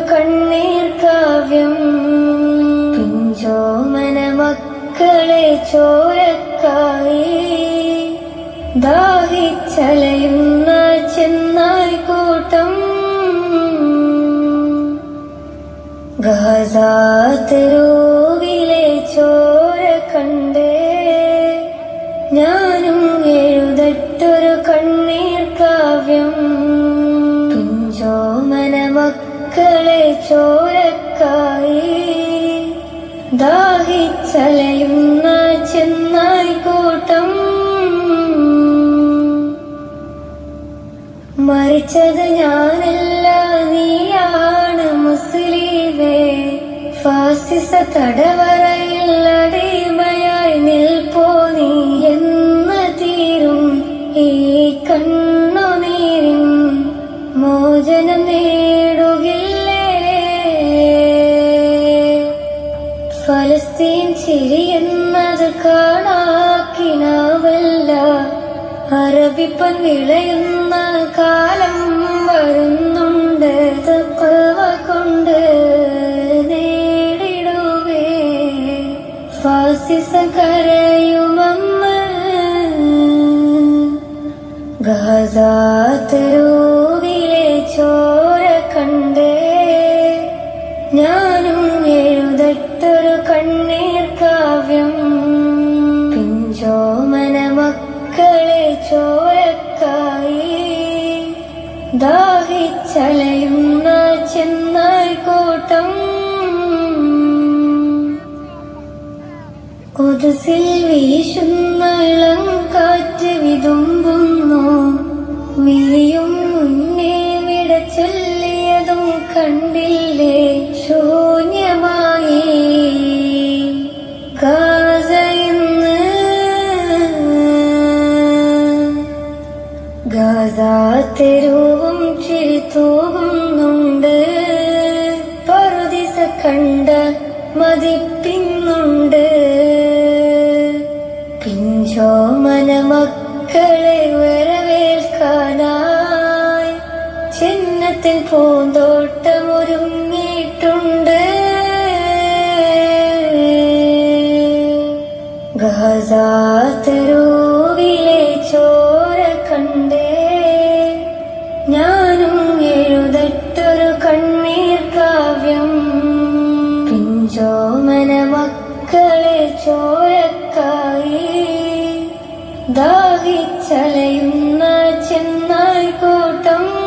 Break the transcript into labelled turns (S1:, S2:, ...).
S1: കണ്ണീർ കാവ്യം. പിഞ്ചോമന മക്കളെ ചോരക്കായി. ദാഹിച്ചലയുന്ന ചെന്നായി കൂട്ടം. ഗാസാതെരുവിലെ ചോര മക്കളെ ചോരക്കായി. ദാഹിച്ചലയുന്ന ചെന്നായി കൂട്ടം. മരിച്ചത് ഞാനല്ല നീയാണ് മുസ്ലിമേ. ഫാസിസ തടവറയിൽ അടിമയായി നിൽപ്പോ നീ എന്ന് തീരും. ഈ കണ്ണുനീരിൻ മോചനം ഫലസ്തീൻ ചിരിയെന്നത് കാണാക്കിനാവല്ല. അറബിപ്പൻ വിളയുന്ന കാലം വരുന്നുണ്ട്. തക്കവ കൊണ്ട് നേടിടുവേ. ഫാസിസ കരയുമമ്മ. ചോര കണ്ടേ. ഞാനും എഴുതട്ടൊരു കണ്ണീർ കാവ്യം. പിഞ്ചോമന മക്കളെ ചോരക്കായി. ദാഹിച്ചലയുന്ന ചെന്നായി കൂട്ടം. കൊതുസിൽ വീശുന്ന കണ്ടില്ലേ? ശൂന്യമായി. ഗാസയിന്ന് ഗാസ തെരുവും ചിരി തൂകുന്നുണ്ട് പറുദിസ കണ്ട മതിപ്പിന്നുണ്ട് പൂന്തോട്ടത്തിൽ പൂന്തോട്ടമൊരുങ്ങിയിട്ടുണ്ട്. ഗസാത്തരോവിലെ ചോര കണ്ടേ. ഞാനും എഴുതട്ടൊരു കണ്ണീർ കാവ്യം. പിഞ്ചോമന മക്കളെ ചോരക്കായി ദാഹിച്ചലയുന്ന ചെന്നായി കൂട്ടം.